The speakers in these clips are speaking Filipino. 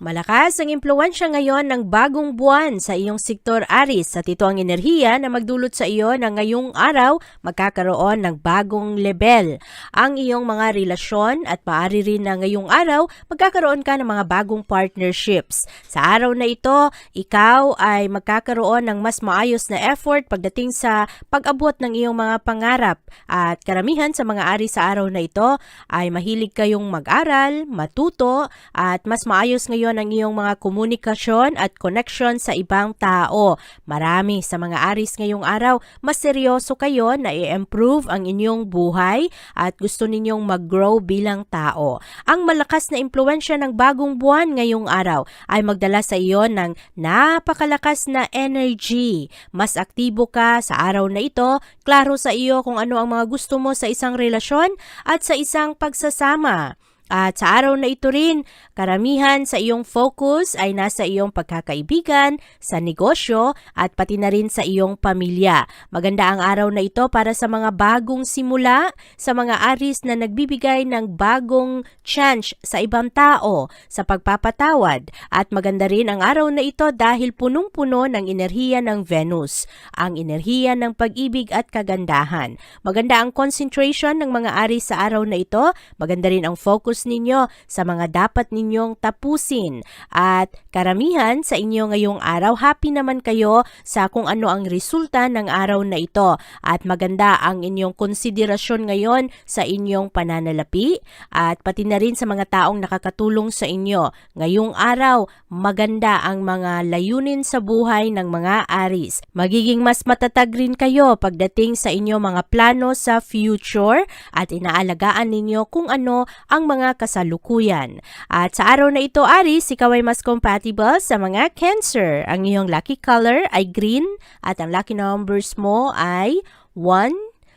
Malakas ang impluensya ngayon ng bagong buwan sa iyong sektor Aris at ito ang enerhiya na magdulot sa iyo na ngayong araw magkakaroon ng bagong level. Ang iyong mga relasyon at maaari rin na ngayong araw magkakaroon ka ng mga bagong partnerships. Sa araw na ito, ikaw ay magkakaroon ng mas maayos na effort pagdating sa pag-abot ng iyong mga pangarap at karamihan sa mga ari sa araw na ito ay mahilig kayong mag-aral, matuto at mas maayos ngayon ang iyong mga komunikasyon at connection sa ibang tao. Marami sa mga aris ngayong araw, mas seryoso kayo na i-improve ang inyong buhay at gusto ninyong mag-grow bilang tao. Ang malakas na impluensya ng bagong buwan ngayong araw ay magdala sa iyo ng napakalakas na energy. Mas aktibo ka sa araw na ito, klaro sa iyo kung ano ang mga gusto mo sa isang relasyon at sa isang pagsasama. At sa araw na ito rin, karamihan sa iyong focus ay nasa iyong pagkakaibigan, sa negosyo, at pati na rin sa iyong pamilya. Maganda ang araw na ito para sa mga bagong simula, sa mga aris na nagbibigay ng bagong chance sa ibang tao, sa pagpapatawad. At maganda rin ang araw na ito dahil punong-puno ng enerhiya ng Venus, ang enerhiya ng pag-ibig at kagandahan. Maganda ang concentration ng mga aris sa araw na ito, maganda rin ang focus ninyo sa mga dapat ninyong tapusin. At karamihan sa inyo ngayong araw, happy naman kayo sa kung ano ang resulta ng araw na ito. At maganda ang inyong konsiderasyon ngayon sa inyong pananalapi at pati na rin sa mga taong nakakatulong sa inyo. Ngayong araw, maganda ang mga layunin sa buhay ng mga aris. Magiging mas matatag rin kayo pagdating sa inyong mga plano sa future at inaalagaan ninyo kung ano ang mga kasalukuyan. At sa araw na ito, Aris, ikaw ay mas compatible sa mga Cancer. Ang iyong lucky color ay green at ang lucky numbers mo ay 1,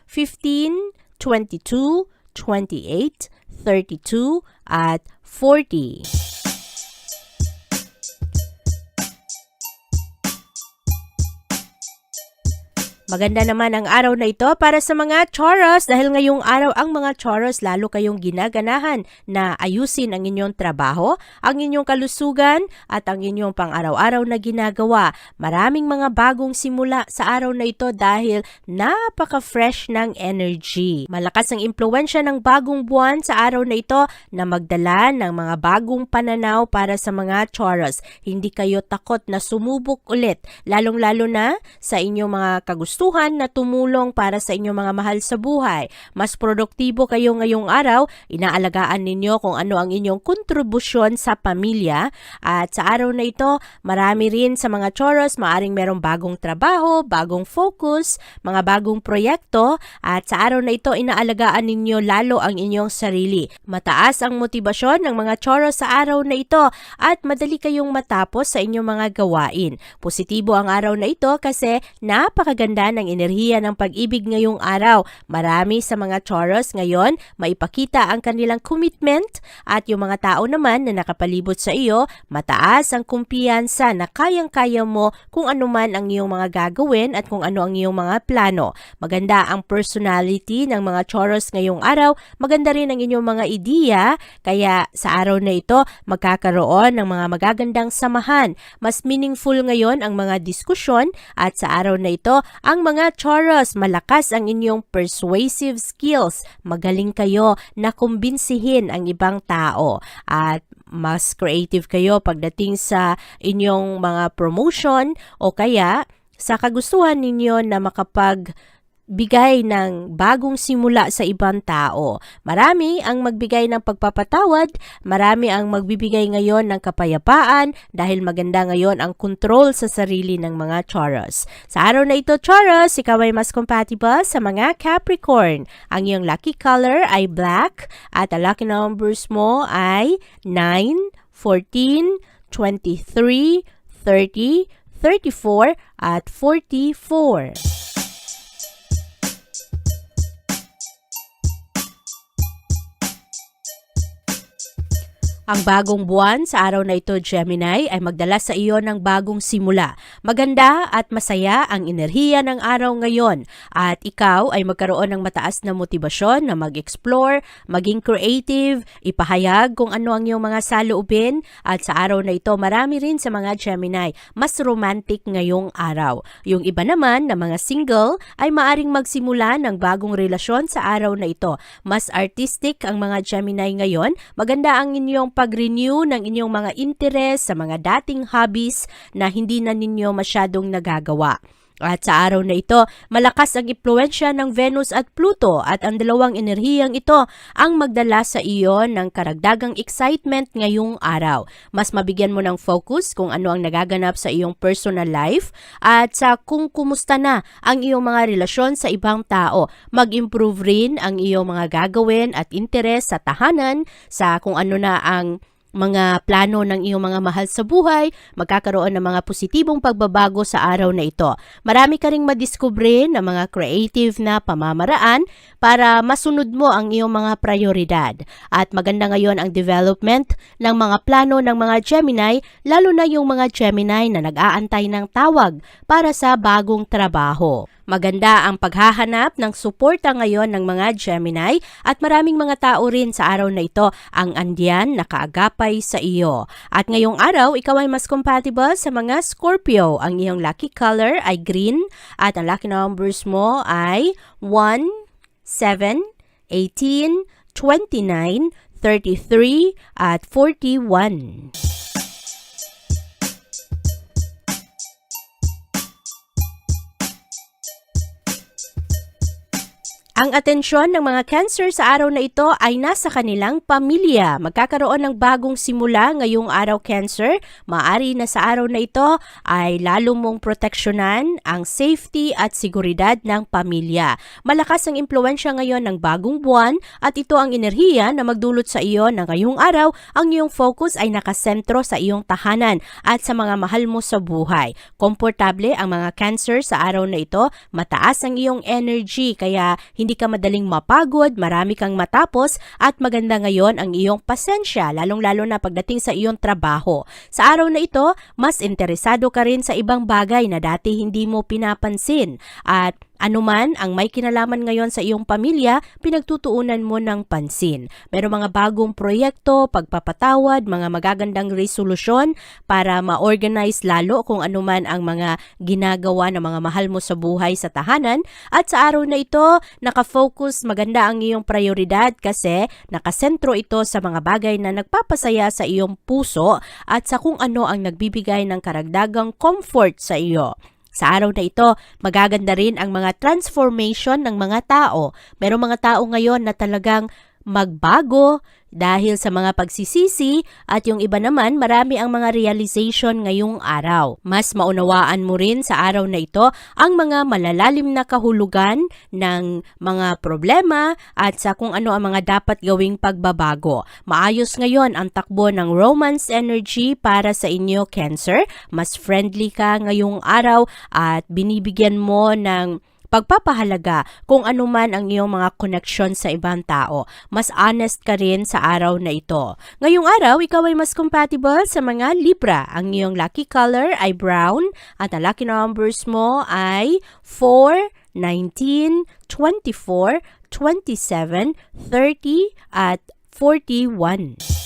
15, 22, 28, 32, at 40. Maganda naman ang araw na ito para sa mga Taurus dahil ngayong araw ang mga Taurus lalo kayong ginaganahan na ayusin ang inyong trabaho, ang inyong kalusugan at ang inyong pang-araw-araw na ginagawa. Maraming mga bagong simula sa araw na ito dahil napaka-fresh ng energy. Malakas ang impluensya ng bagong buwan sa araw na ito na magdala ng mga bagong pananaw para sa mga Taurus. Hindi kayo takot na sumubok ulit, lalong-lalo na sa inyong mga kagustuhan na tumulong para sa inyong mga mahal sa buhay. Mas produktibo kayo ngayong araw, inaalagaan ninyo kung ano ang inyong kontribusyon sa pamilya. At sa araw na ito, marami rin sa mga Taurus maaring merong bagong trabaho, bagong focus, mga bagong proyekto. At sa araw na ito, inaalagaan ninyo lalo ang inyong sarili. Mataas ang motibasyon ng mga Taurus sa araw na ito at madali kayong matapos sa inyong mga gawain. Positibo ang araw na ito kasi napakaganda ng enerhiya ng pag-ibig ngayong araw. Marami sa mga Taurus ngayon maipakita ang kanilang commitment at yung mga tao naman na nakapalibot sa iyo, mataas ang kumpiyansa na kayang-kaya mo kung ano man ang iyong mga gagawin at kung ano ang iyong mga plano. Maganda ang personality ng mga Taurus ngayong araw, maganda rin ang inyong mga ideya, kaya sa araw na ito magkakaroon ng mga magagandang samahan. Mas meaningful ngayon ang mga diskusyon at sa araw na ito ang mga Taurus, malakas ang inyong persuasive skills. Magaling kayo na kumbinsihin ang ibang tao. At mas creative kayo pagdating sa inyong mga promotion o kaya sa kagustuhan ninyo na makapag bigay ng bagong simula sa ibang tao. Marami ang magbigay ng pagpapatawad, marami ang magbibigay ngayon ng kapayapaan dahil maganda ngayon ang control sa sarili ng mga Taurus. Sa araw na ito, Taurus, ikaw ay mas compatible sa mga Capricorn. Ang iyong lucky color ay black at ang lucky numbers mo ay 9, 14, 23, 30, 34 at 44. Ang bagong buwan sa araw na ito, Gemini, ay magdala sa iyo ng bagong simula. Maganda at masaya ang enerhiya ng araw ngayon at ikaw ay magkaroon ng mataas na motibasyon na mag-explore, maging creative, ipahayag kung ano ang iyong mga saloobin at sa araw na ito marami rin sa mga Gemini mas romantic ngayong araw. Yung iba naman na mga single ay maaring magsimula ng bagong relasyon sa araw na ito. Mas artistic ang mga Gemini ngayon. Maganda ang inyong pag-renew ng inyong mga interest sa mga dating hobbies na hindi na ninyo masyadong nagagawa. At sa araw na ito, malakas ang impluensya ng Venus at Pluto at ang dalawang enerhiyang ito ang magdala sa iyo ng karagdagang excitement ngayong araw. Mas mabigyan mo ng focus kung ano ang nagaganap sa iyong personal life at sa kung kumusta na ang iyong mga relasyon sa ibang tao. Mag-improve rin ang iyong mga gagawin at interes sa tahanan sa kung ano na ang mga plano ng iyong mga mahal sa buhay, magkakaroon ng mga positibong pagbabago sa araw na ito. Marami ka ring madiskubre na mga creative na pamamaraan para masunod mo ang iyong mga prioridad. At maganda ngayon ang development ng mga plano ng mga Gemini, lalo na yung mga Gemini na nag-aantay ng tawag para sa bagong trabaho. Maganda ang paghahanap ng suporta ngayon ng mga Gemini at maraming mga tao rin sa araw na ito ang andyan nakaagapay sa iyo. At ngayong araw, ikaw ay mas compatible sa mga Scorpio. Ang iyong lucky color ay green at ang lucky numbers mo ay 1, 7, 18, 29, 33 at 41. Ang atensyon ng mga cancer sa araw na ito ay nasa kanilang pamilya. Magkakaroon ng bagong simula ngayong araw cancer. Maari na sa araw na ito ay lalo mong proteksyonan ang safety at seguridad ng pamilya. Malakas ang impluensya ngayon ng bagong buwan at ito ang enerhiya na magdulot sa iyo na ngayong araw ang iyong focus ay nakasentro sa iyong tahanan at sa mga mahal mo sa buhay. Komportable ang mga cancer sa araw na ito, mataas ang iyong energy kaya hindi ka madaling mapagod, marami kang matapos at maganda ngayon ang iyong pasensya lalong-lalo na pagdating sa iyong trabaho. Sa araw na ito, mas interesado ka rin sa ibang bagay na dati hindi mo pinapansin at Anuman ang may kinalaman ngayon sa iyong pamilya, pinagtutuunan mo ng pansin. Pero mga bagong proyekto, pagpapatawad, mga magagandang resolusyon para ma-organize lalo kung anuman ang mga ginagawa ng mga mahal mo sa buhay sa tahanan. At sa araw na ito, nakafocus maganda ang iyong prioridad kasi nakasentro ito sa mga bagay na nagpapasaya sa iyong puso at sa kung ano ang nagbibigay ng karagdagang comfort sa iyo. Sa araw na ito, magaganda rin ang mga transformation ng mga tao. Merong mga tao ngayon na talagang magbago dahil sa mga pagsisisi at yung iba naman marami ang mga realization ngayong araw. Mas maunawaan mo rin sa araw na ito ang mga malalalim na kahulugan ng mga problema at sa kung ano ang mga dapat gawing pagbabago. Maayos ngayon ang takbo ng romance energy para sa inyo Cancer. Mas friendly ka ngayong araw at binibigyan mo ng pagpapahalaga kung anuman ang iyong mga koneksyon sa ibang tao. Mas honest ka rin sa araw na ito. Ngayong araw, ikaw ay mas compatible sa mga Libra. Ang iyong lucky color ay brown at ang lucky numbers mo ay 4, 19, 24, 27, 30 at 41.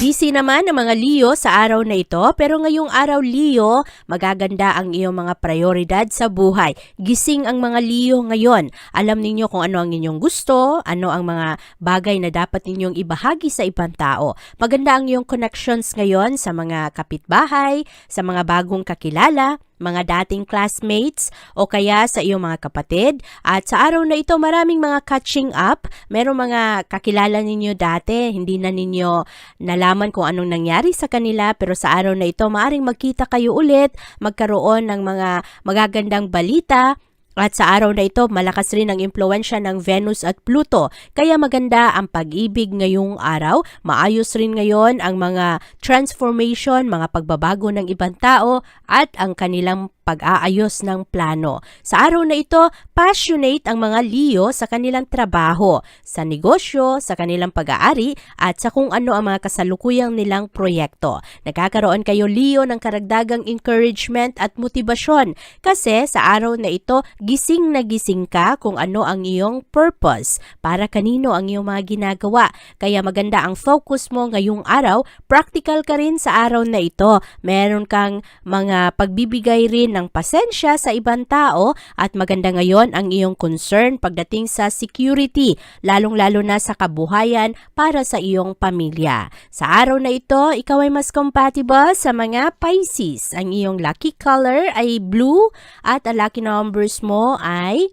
Busy naman ang mga Leo sa araw na ito pero ngayong araw Leo, magaganda ang iyong mga prioridad sa buhay. Gising ang mga Leo ngayon. Alam ninyo kung ano ang inyong gusto, ano ang mga bagay na dapat ninyong ibahagi sa ibang tao. Maganda ang iyong connections ngayon sa mga kapitbahay, sa mga bagong kakilala, mga dating classmates o kaya sa iyong mga kapatid. At sa araw na ito, maraming mga catching up. Merong mga kakilala ninyo dati, hindi na ninyo nalaman kung anong nangyari sa kanila. Pero sa araw na ito, maaring magkita kayo ulit, magkaroon ng mga magagandang balita. At sa araw na ito, malakas rin ang impluensya ng Venus at Pluto. Kaya maganda ang pag-ibig ngayong araw. Maayos rin ngayon ang mga transformation, mga pagbabago ng ibang tao at ang kanilang pag-aayos ng plano. Sa araw na ito, passionate ang mga Leo sa kanilang trabaho, sa negosyo, sa kanilang pag-aari, at sa kung ano ang mga kasalukuyang nilang proyekto. Nagkakaroon kayo Leo ng karagdagang encouragement at motibasyon kasi sa araw na ito, gising na gising ka kung ano ang iyong purpose, para kanino ang iyong mga ginagawa. Kaya maganda ang focus mo ngayong araw, practical ka rin sa araw na ito. Meron kang mga pagbibigay rin ng pasensya sa ibang tao at maganda ngayon ang iyong concern pagdating sa security, lalong-lalo na sa kabuhayan para sa iyong pamilya. Sa araw na ito, ikaw ay mas compatible sa mga Pisces. Ang iyong lucky color ay blue at ang lucky numbers mo ay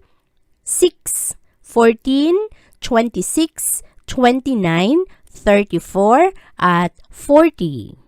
6, 14, 26, 29, 34, at 40.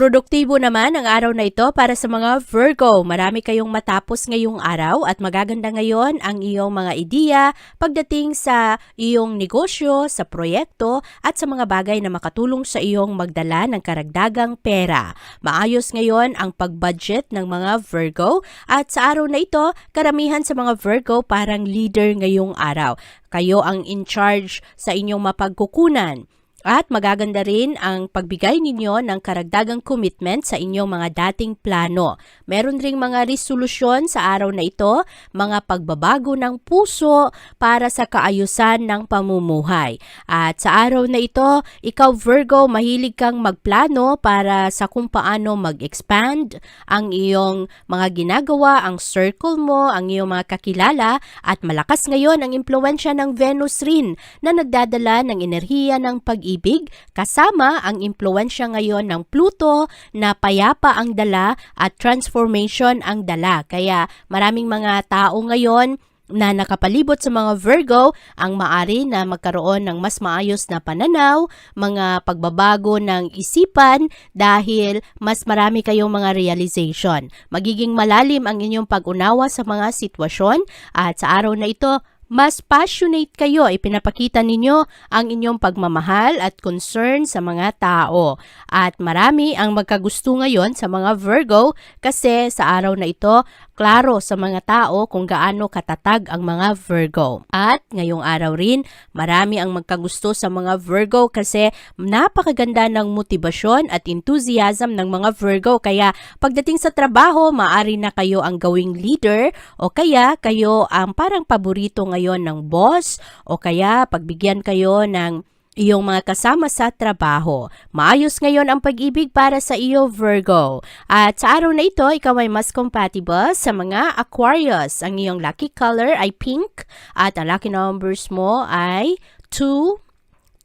Produktibo naman ang araw na ito para sa mga Virgo. Marami kayong matapos ngayong araw at magaganda ngayon ang iyong mga ideya pagdating sa iyong negosyo, sa proyekto at sa mga bagay na makatulong sa iyong magdala ng karagdagang pera. Maayos ngayon ang pag-budget ng mga Virgo at sa araw na ito, karamihan sa mga Virgo parang leader ngayong araw. Kayo ang in charge sa inyong mapagkukunan. At magaganda rin ang pagbigay ninyo ng karagdagang commitment sa inyong mga dating plano. Meron ring mga resolusyon sa araw na ito, mga pagbabago ng puso para sa kaayusan ng pamumuhay. At sa araw na ito, ikaw Virgo, mahilig kang magplano para sa kung paano mag-expand ang iyong mga ginagawa, ang circle mo, ang iyong mga kakilala at malakas ngayon ang impluensya ng Venus rin na nagdadala ng enerhiya ng pag pag-ibig kasama ang impluensya ngayon ng Pluto na payapa ang dala at transformation ang dala. Kaya maraming mga tao ngayon na nakapalibot sa mga Virgo ang maari na magkaroon ng mas maayos na pananaw, mga pagbabago ng isipan dahil mas marami kayong mga realization. Magiging malalim ang inyong pag-unawa sa mga sitwasyon at sa araw na ito, mas passionate kayo, ipinapakita ninyo ang inyong pagmamahal at concern sa mga tao. At marami ang magkagusto ngayon sa mga Virgo kasi sa araw na ito, klaro sa mga tao kung gaano katatag ang mga Virgo. At ngayong araw rin, marami ang magkagusto sa mga Virgo kasi napakaganda ng motibasyon at enthusiasm ng mga Virgo. Kaya pagdating sa trabaho, maari na kayo ang gawing leader o kaya kayo ang parang paborito ngayon ng boss o kaya pagbigyan kayo ng iyong mga kasama sa trabaho. Maayos ngayon ang pag-ibig para sa iyo, Virgo. At sa araw na ito, ikaw ay mas compatible sa mga Aquarius. Ang iyong lucky color ay pink at ang lucky numbers mo ay 2,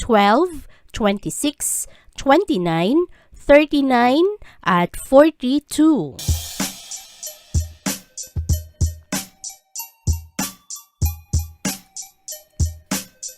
12, 26, 29, 39, at 42.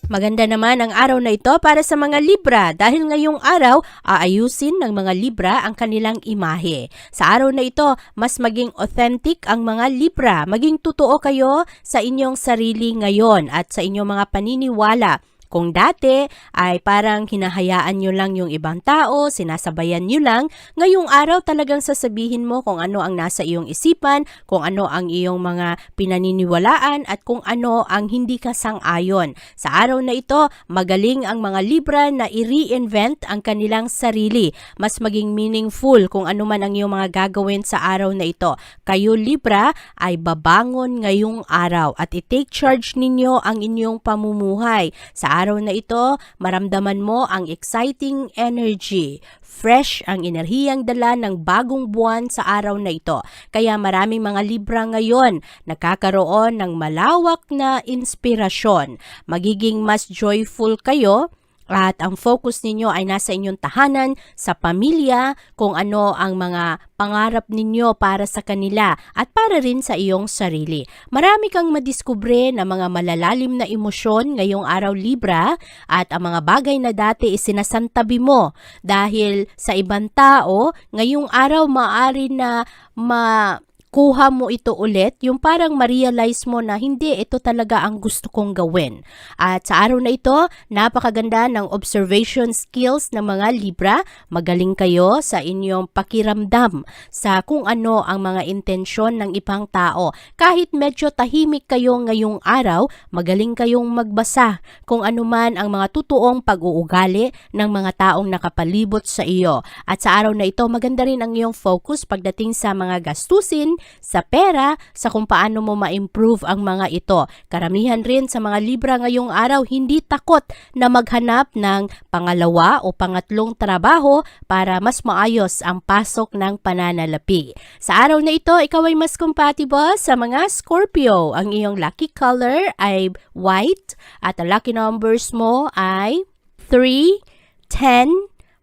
Maganda naman ang araw na ito para sa mga Libra dahil ngayong araw aayusin ng mga Libra ang kanilang imahe. Sa araw na ito, mas maging authentic ang mga Libra. Maging totoo kayo sa inyong sarili ngayon at sa inyong mga paniniwala Kung dati ay parang hinahayaan nyo lang yung ibang tao, sinasabayan nyo lang, ngayong araw talagang sasabihin mo kung ano ang nasa iyong isipan, kung ano ang iyong mga pinaniniwalaan at kung ano ang hindi ka sang-ayon. Sa araw na ito, magaling ang mga Libra na i-reinvent ang kanilang sarili. Mas maging meaningful kung ano man ang iyong mga gagawin sa araw na ito. Kayo Libra ay babangon ngayong araw at i-take charge ninyo ang inyong pamumuhay. Sa araw na ito, maramdaman mo ang exciting energy. Fresh ang enerhiyang dala ng bagong buwan sa araw na ito. Kaya maraming mga Libra ngayon nakakaroon ng malawak na inspirasyon. Magiging mas joyful kayo at ang focus ninyo ay nasa inyong tahanan, sa pamilya, kung ano ang mga pangarap ninyo para sa kanila at para rin sa iyong sarili. Marami kang madiskubre na mga malalalim na emosyon ngayong araw Libra at ang mga bagay na dati isinasantabi mo dahil sa ibang tao, ngayong araw maaari na ma kuha mo ito ulit, yung parang ma-realize mo na hindi, ito talaga ang gusto kong gawin. At sa araw na ito, napakaganda ng observation skills ng mga Libra. Magaling kayo sa inyong pakiramdam sa kung ano ang mga intensyon ng ibang tao. Kahit medyo tahimik kayo ngayong araw, magaling kayong magbasa kung ano man ang mga totoong pag-uugali ng mga taong nakapalibot sa iyo. At sa araw na ito, maganda rin ang iyong focus pagdating sa mga gastusin, sa pera, sa kung paano mo ma-improve ang mga ito. Karamihan rin sa mga Libra ngayong araw hindi takot na maghanap ng pangalawa o pangatlong trabaho para mas maayos ang pasok ng pananalapi. Sa araw na ito, ikaw ay mas compatible sa mga Scorpio. Ang iyong lucky color ay white at ang lucky numbers mo ay 3, 10,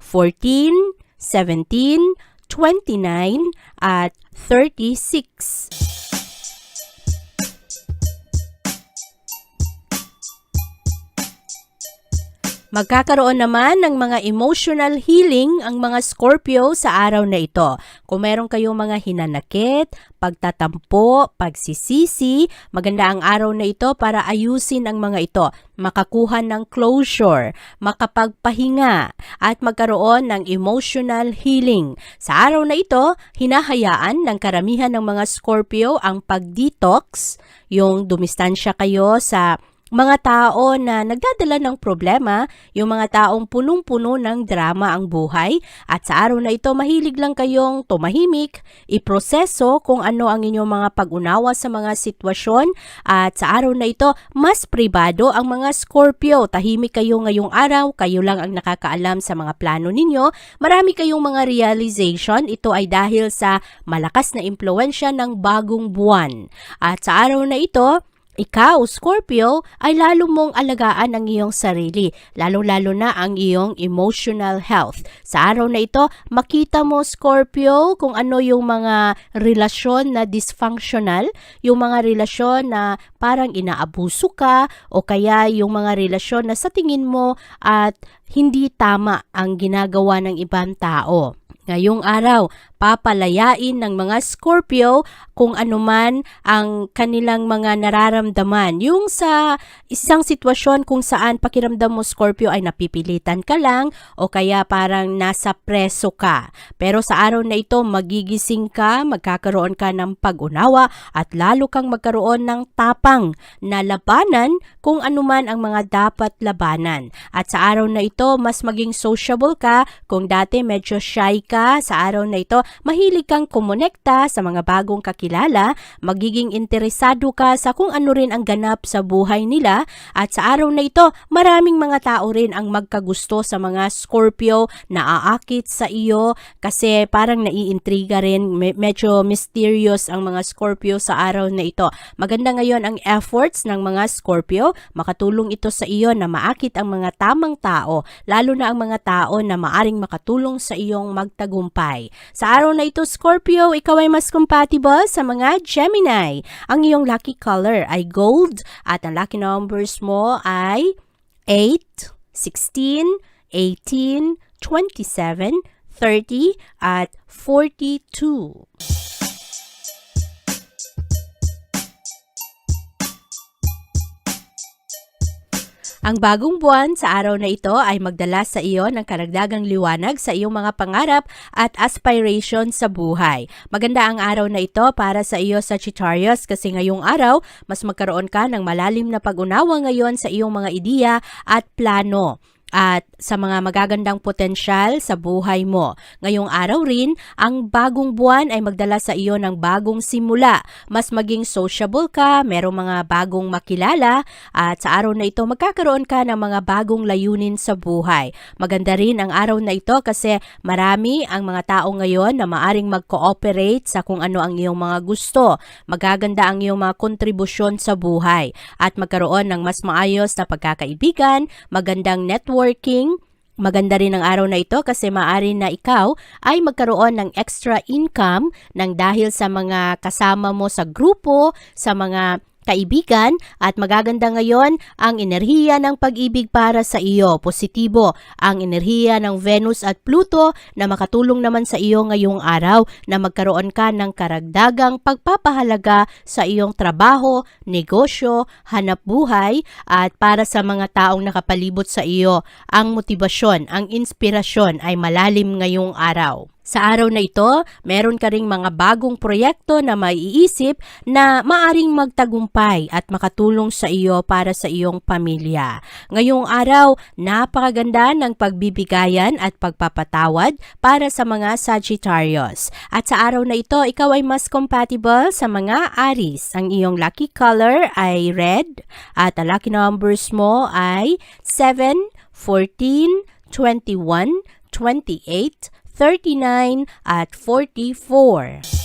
14, 17, 29, at 36. Magkakaroon naman ng mga emotional healing ang mga Scorpio sa araw na ito. Kung meron kayong mga hinanakit, pagtatampo, pagsisisi, maganda ang araw na ito para ayusin ang mga ito, makakuha ng closure, makapagpahinga, at magkaroon ng emotional healing. Sa araw na ito, hinahayaan ng karamihan ng mga Scorpio ang pag-detox, yung dumistansya kayo sa mga tao na nagdadala ng problema, yung mga taong punong-puno ng drama ang buhay at sa araw na ito mahilig lang kayong tumahimik, iproseso kung ano ang inyong mga pag-unawa sa mga sitwasyon at sa araw na ito mas pribado ang mga Scorpio. Tahimik kayo ngayong araw, kayo lang ang nakakaalam sa mga plano ninyo. Marami kayong mga realization, ito ay dahil sa malakas na impluensya ng bagong buwan. At sa araw na ito, ikaw, Scorpio, ay lalo mong alagaan ang iyong sarili, lalo-lalo na ang iyong emotional health. Sa araw na ito, makita mo, Scorpio, kung ano yung mga relasyon na dysfunctional, yung mga relasyon na parang inaabuso ka, o kaya yung mga relasyon na sa tingin mo at hindi tama ang ginagawa ng ibang tao. Ngayong araw, papalayain ng mga Scorpio kung anuman ang kanilang mga nararamdaman. Yung sa isang sitwasyon kung saan pakiramdam mo Scorpio ay napipilitan ka lang o kaya parang nasa preso ka. Pero sa araw na ito, magigising ka, magkakaroon ka ng pag-unawa at lalo kang magkaroon ng tapang na labanan kung anuman ang mga dapat labanan. At sa araw na ito, mas maging sociable ka. Kung dati medyo shy ka, sa araw na ito, mahilig kang kumonekta sa mga bagong kakilala, magiging interesado ka sa kung ano rin ang ganap sa buhay nila. At sa araw na ito, maraming mga tao rin ang magkagusto sa mga Scorpio na aakit sa iyo kasi parang naiintriga rin, me- medyo mysterious ang mga Scorpio sa araw na ito. Maganda ngayon ang efforts ng mga Scorpio, makatulong ito sa iyo na maakit ang mga tamang tao, lalo na ang mga tao na maaring makatulong sa iyong magtagumpay. Sa araw na ito, Scorpio, ikaw ay mas compatible sa mga Gemini. Ang iyong lucky color ay gold at ang lucky numbers mo ay 8, 16, 18, 27, 30 at 42. Ang bagong buwan sa araw na ito ay magdala sa iyo ng karagdagang liwanag sa iyong mga pangarap at aspiration sa buhay. Maganda ang araw na ito para sa iyo Sagittarius kasi ngayong araw mas magkaroon ka ng malalim na pag-unawa ngayon sa iyong mga ideya at plano at sa mga magagandang potensyal sa buhay mo. Ngayong araw rin, ang bagong buwan ay magdala sa iyo ng bagong simula. Mas maging sociable ka, merong mga bagong makilala, at sa araw na ito magkakaroon ka ng mga bagong layunin sa buhay. Maganda rin ang araw na ito kasi marami ang mga tao ngayon na maaring mag-cooperate sa kung ano ang iyong mga gusto. Magaganda ang iyong mga kontribusyon sa buhay at magkaroon ng mas maayos na pagkakaibigan, magandang networking, Maganda rin ang araw na ito kasi maaari na ikaw ay magkaroon ng extra income ng dahil sa mga kasama mo sa grupo, sa mga kaibigan at magaganda ngayon ang enerhiya ng pag-ibig para sa iyo. Positibo ang enerhiya ng Venus at Pluto na makatulong naman sa iyo ngayong araw na magkaroon ka ng karagdagang pagpapahalaga sa iyong trabaho, negosyo, hanap buhay at para sa mga taong nakapalibot sa iyo. Ang motibasyon, ang inspirasyon ay malalim ngayong araw. Sa araw na ito, meron ka ring mga bagong proyekto na maiisip na maaring magtagumpay at makatulong sa iyo para sa iyong pamilya. Ngayong araw, napakaganda ng pagbibigayan at pagpapatawad para sa mga Sagittarius. At sa araw na ito, ikaw ay mas compatible sa mga Aries. Ang iyong lucky color ay red at ang lucky numbers mo ay 7, 14, 21, 28, 39 at 44.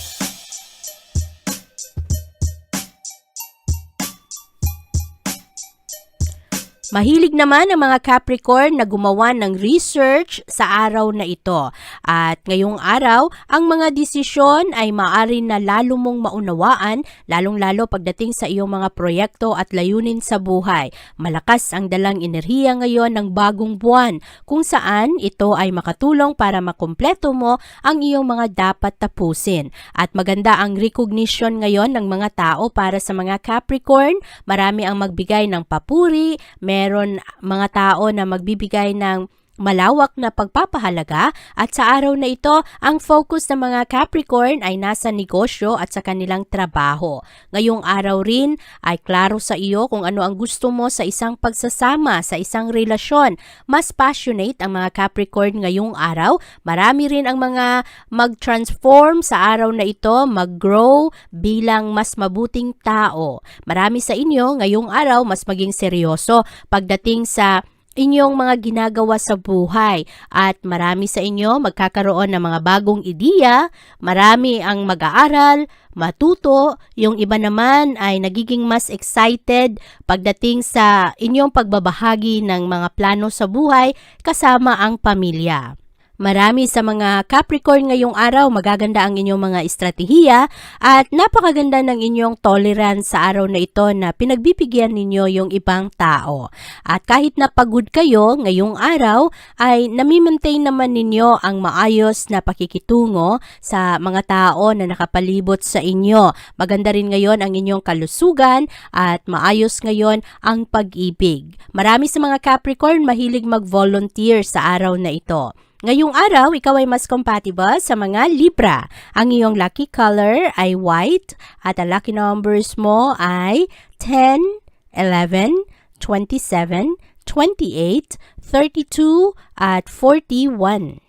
Mahilig naman ang mga Capricorn na gumawa ng research sa araw na ito. At ngayong araw, ang mga desisyon ay maaari na lalo mong maunawaan, lalong-lalo pagdating sa iyong mga proyekto at layunin sa buhay. Malakas ang dalang enerhiya ngayon ng bagong buwan, kung saan ito ay makatulong para makumpleto mo ang iyong mga dapat tapusin. At maganda ang recognition ngayon ng mga tao para sa mga Capricorn. Marami ang magbigay ng papuri, meron mga tao na magbibigay ng malawak na pagpapahalaga at sa araw na ito, ang focus ng mga Capricorn ay nasa negosyo at sa kanilang trabaho. Ngayong araw rin ay klaro sa iyo kung ano ang gusto mo sa isang pagsasama, sa isang relasyon. Mas passionate ang mga Capricorn ngayong araw. Marami rin ang mga mag-transform sa araw na ito, mag-grow bilang mas mabuting tao. Marami sa inyo ngayong araw mas maging seryoso pagdating sa inyong mga ginagawa sa buhay at marami sa inyo magkakaroon ng mga bagong ideya, marami ang mag-aaral, matuto, yung iba naman ay nagiging mas excited pagdating sa inyong pagbabahagi ng mga plano sa buhay kasama ang pamilya. Marami sa mga Capricorn ngayong araw magaganda ang inyong mga estratehiya at napakaganda ng inyong tolerance sa araw na ito na pinagbibigyan ninyo yung ibang tao. At kahit na pagod kayo ngayong araw ay nami-maintain naman ninyo ang maayos na pakikitungo sa mga tao na nakapalibot sa inyo. Maganda rin ngayon ang inyong kalusugan at maayos ngayon ang pag-ibig. Marami sa mga Capricorn mahilig mag-volunteer sa araw na ito. Ngayong araw, ikaw ay mas compatible sa mga Libra. Ang iyong lucky color ay white at ang lucky numbers mo ay 10, 11, 27, 28, 32 at 41.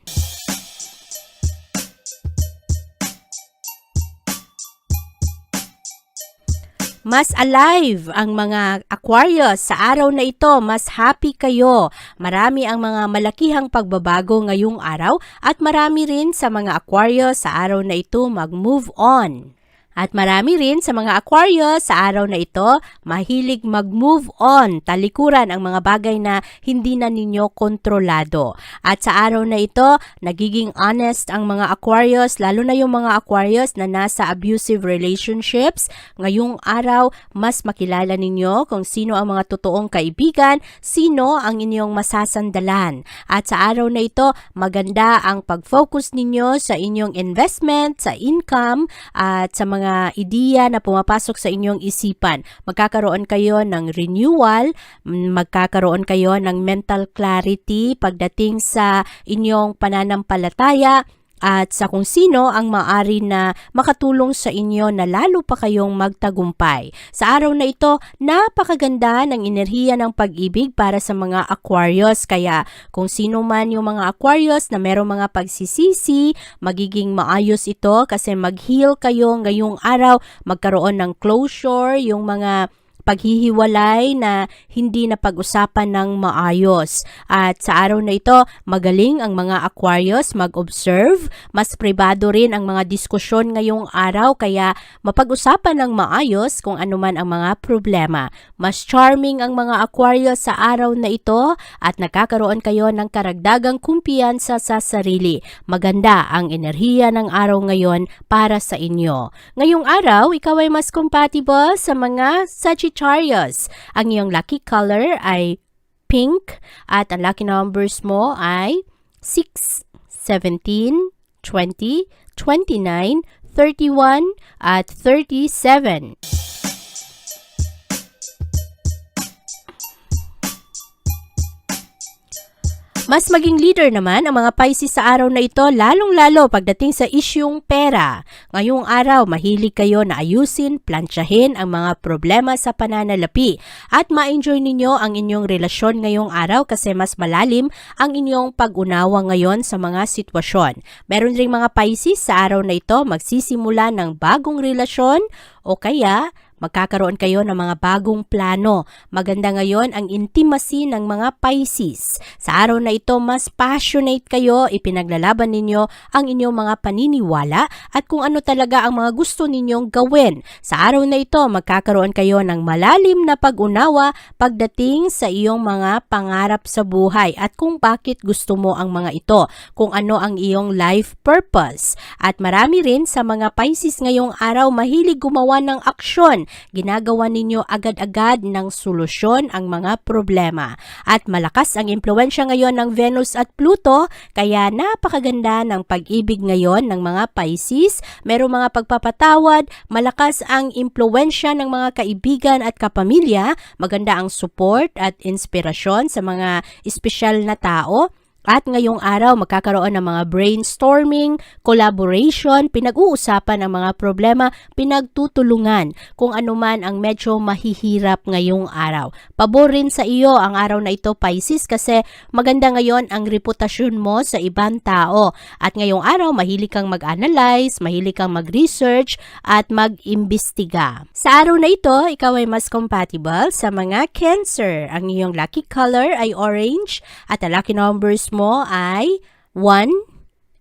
Mas alive ang mga Aquarius sa araw na ito, mas happy kayo. Marami ang mga malakihang pagbabago ngayong araw at marami rin sa mga Aquarius sa araw na ito mag-move on. At marami rin sa mga Aquarius sa araw na ito, mahilig mag-move on, talikuran ang mga bagay na hindi na ninyo kontrolado. At sa araw na ito, nagiging honest ang mga Aquarius, lalo na yung mga Aquarius na nasa abusive relationships. Ngayong araw, mas makilala ninyo kung sino ang mga totoong kaibigan, sino ang inyong masasandalan. At sa araw na ito, maganda ang pag-focus ninyo sa inyong investment, sa income, at sa mga mga ideya na pumapasok sa inyong isipan. Magkakaroon kayo ng renewal, mm, magkakaroon kayo ng mental clarity pagdating sa inyong pananampalataya at sa kung sino ang maari na makatulong sa inyo na lalo pa kayong magtagumpay. Sa araw na ito, napakaganda ng enerhiya ng pag-ibig para sa mga Aquarius. Kaya kung sino man yung mga Aquarius na merong mga pagsisisi, magiging maayos ito kasi mag-heal kayo ngayong araw, magkaroon ng closure, yung mga paghihiwalay na hindi na pag-usapan ng maayos. At sa araw na ito, magaling ang mga Aquarius mag-observe. Mas pribado rin ang mga diskusyon ngayong araw kaya mapag-usapan ng maayos kung ano man ang mga problema. Mas charming ang mga Aquarius sa araw na ito at nakakaroon kayo ng karagdagang kumpiyansa sa sarili. Maganda ang enerhiya ng araw ngayon para sa inyo. Ngayong araw, ikaw ay mas compatible sa mga Sagittarius. Ang iyong lucky color ay pink at ang lucky numbers mo ay 6, 17, 20, 29, 31 at 37. Mas maging leader naman ang mga Pisces sa araw na ito lalong-lalo pagdating sa isyung pera. Ngayong araw, mahilig kayo na ayusin, plansyahin ang mga problema sa pananalapi at ma-enjoy ninyo ang inyong relasyon ngayong araw kasi mas malalim ang inyong pag-unawa ngayon sa mga sitwasyon. Meron ring mga Pisces sa araw na ito magsisimula ng bagong relasyon o kaya Magkakaroon kayo ng mga bagong plano. Maganda ngayon ang intimacy ng mga Pisces. Sa araw na ito, mas passionate kayo, ipinaglalaban ninyo ang inyong mga paniniwala at kung ano talaga ang mga gusto ninyong gawin. Sa araw na ito, magkakaroon kayo ng malalim na pag-unawa pagdating sa iyong mga pangarap sa buhay at kung bakit gusto mo ang mga ito, kung ano ang iyong life purpose. At marami rin sa mga Pisces ngayong araw mahilig gumawa ng aksyon ginagawa ninyo agad-agad ng solusyon ang mga problema. At malakas ang impluensya ngayon ng Venus at Pluto, kaya napakaganda ng pag-ibig ngayon ng mga Pisces. Merong mga pagpapatawad, malakas ang impluensya ng mga kaibigan at kapamilya, maganda ang support at inspirasyon sa mga espesyal na tao. At ngayong araw, magkakaroon ng mga brainstorming, collaboration, pinag-uusapan ang mga problema, pinagtutulungan kung ano man ang medyo mahihirap ngayong araw. Pabor rin sa iyo ang araw na ito, Pisces, kasi maganda ngayon ang reputasyon mo sa ibang tao. At ngayong araw, mahilig kang mag-analyze, mahilig kang mag-research, at mag-imbestiga. Sa araw na ito, ikaw ay mas compatible sa mga Cancer. Ang iyong lucky color ay orange at ang lucky numbers mo ay 1,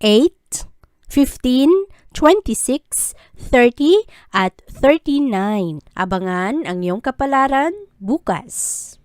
8, 15, 26, 30 at 39. Abangan ang iyong kapalaran bukas.